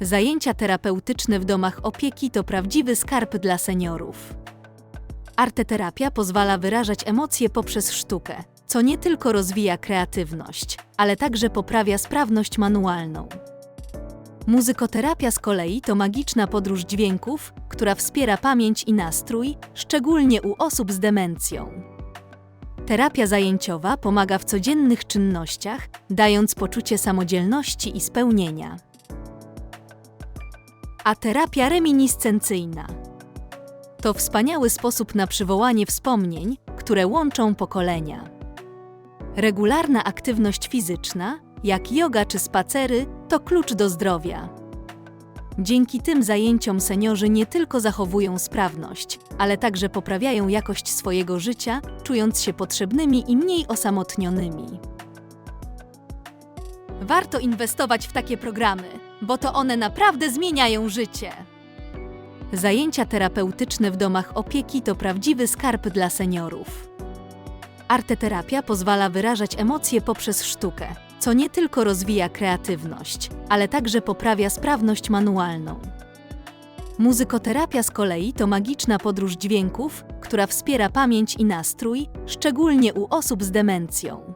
Zajęcia terapeutyczne w domach opieki to prawdziwy skarb dla seniorów. Arteterapia pozwala wyrażać emocje poprzez sztukę, co nie tylko rozwija kreatywność, ale także poprawia sprawność manualną. Muzykoterapia z kolei to magiczna podróż dźwięków, która wspiera pamięć i nastrój, szczególnie u osób z demencją. Terapia zajęciowa pomaga w codziennych czynnościach, dając poczucie samodzielności i spełnienia. A terapia reminiscencyjna to wspaniały sposób na przywołanie wspomnień, które łączą pokolenia. Regularna aktywność fizyczna, jak yoga czy spacery, to klucz do zdrowia. Dzięki tym zajęciom seniorzy nie tylko zachowują sprawność, ale także poprawiają jakość swojego życia, czując się potrzebnymi i mniej osamotnionymi. Warto inwestować w takie programy, bo to one naprawdę zmieniają życie. Zajęcia terapeutyczne w domach opieki to prawdziwy skarb dla seniorów. Arteterapia pozwala wyrażać emocje poprzez sztukę, co nie tylko rozwija kreatywność, ale także poprawia sprawność manualną. Muzykoterapia z kolei to magiczna podróż dźwięków, która wspiera pamięć i nastrój, szczególnie u osób z demencją.